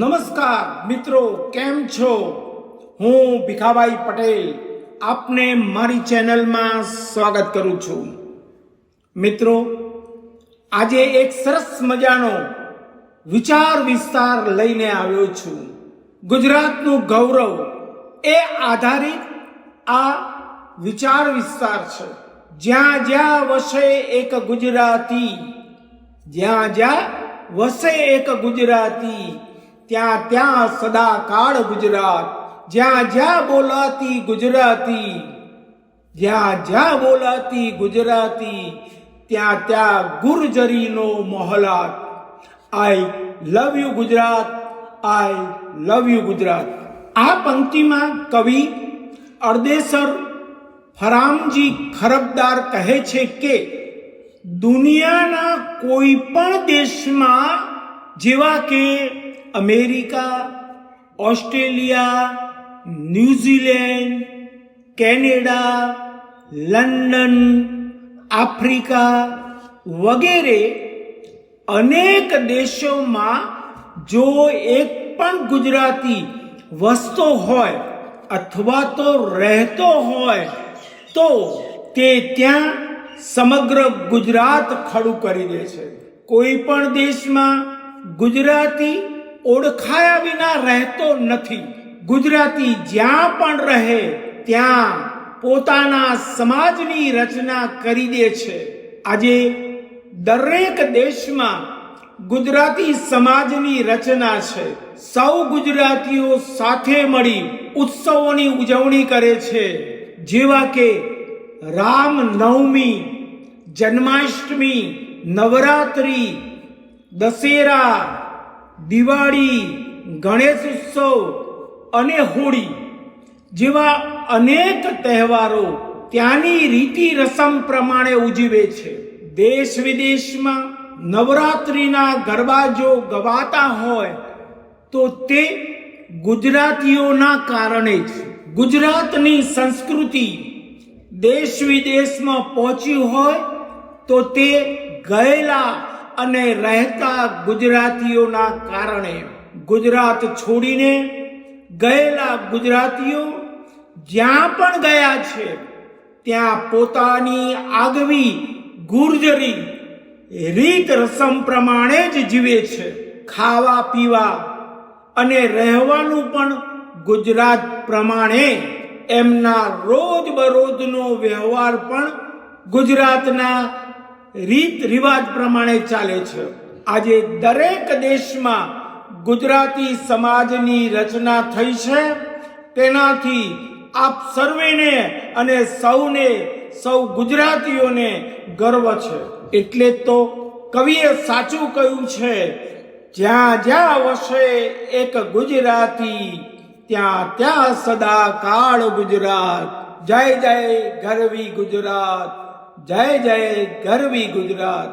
નમસ્કાર મિત્રો, કેમ છો? હું ભીખાભાઈ પટેલ આપને મારી ચેનલમાં સ્વાગત કરું છું. મિત્રો, આજે એક સરસ મજાનો વિચાર વિસ્તાર લઈને આવ્યો છું. ગુજરાતનું ગૌરવ એ આધારિત આ વિચાર વિસ્તાર છે. જ્યાં જ્યાં વસે એક ગુજરાતી, જ્યાં જ્યાં વસે એક ગુજરાતી ત્યાં ત્યાં સદાકાળ ગુજરાત. જ્યાં જ્યાં બોલાતી ગુજરાતી, જ્યાં જ્યાં બોલાતી ગુજરાતી, ત્યાં ત્યાં ગુર્જરીનો મોહલાત. I love you Gujarat I love you Gujarat. આ પંક્તિમાં કવિ અર્દેસર ફરામજી ખરબદાર કહે છે કે, દુનિયાના કોઈ પણ દેશમાં જેવા કે America, Australia, New Zealand, Canada, London, Africa વગેરે અનેક દેશોમાં જો એક પણ ગુજરાતી વસતો હોય અથવા તો રહેતો હોય, તો તે ત્યાં સમગ્ર ગુજરાત ખડું કરી દે છે. કોઈ પણ દેશમાં ગુજરાતી ઓળખાયા વિના રહેતો નથી. ગુજરાતી જ્યાં પણ રહે, ત્યાં પોતાના સમાજની રચના કરી દે છે. આજે દરેક દેશમાં ગુજરાતી સમાજની રચના છે. સૌ ગુજરાતીઓ સાથે મળી ઉત્સવોની ઉજવણી કરે છે. જેવા કે રામ નવમી, જન્માષ્ટમી, નવરાત્રી, દશેરા દિવાળી, ગણેશ ઉત્સવ અને હોળી, જેવા અનેક તહેવારો ત્યાંની રીતિ રસમ પ્રમાણે ઉજવે છે. દેશ વિદેશમાં નવરાત્રિના ગરબા જો ગવાતા હોય તો તે ગુજરાતીઓના કારણે જ. ગુજરાતની સંસ્કૃતિ દેશ વિદેશમાં પહોંચી હોય તો તે ગયેલા અને રહેતા ગુજરાતીઓના કારણે ગુજરાત છોડીને ગયેલા ગુજરાતીઓ જ્યાં પણ ગયા છે, ત્યાં પોતાની આગવી ગુર્જરી રીત રસમ પ્રમાણે જ જીવે છે. ખાવા, પીવા અને રહેવાનું પણ ગુજરાત પ્રમાણે એમના રોજ બરોજનો વ્યવહાર પણ ગુજરાતના રીત રિવાજ પ્રમાણે ચાલે છે. આજે દરેક દેશમાં ગુજરાતી સમાજની રચના થઈ છે. તેનાથી આપ સર્વેને અને સૌને, સૌ ગુજરાતીઓને ગર્વ છે. એટલે તો કવિએ સાચું કહ્યું છે, જ્યાં જ્યાં વસે એક ગુજરાતી, ત્યાં ત્યાં સદા કાળ ગુજરાત. જય જય ગરવી ગુજરાત. જય જય ગરવી ગુજરાત.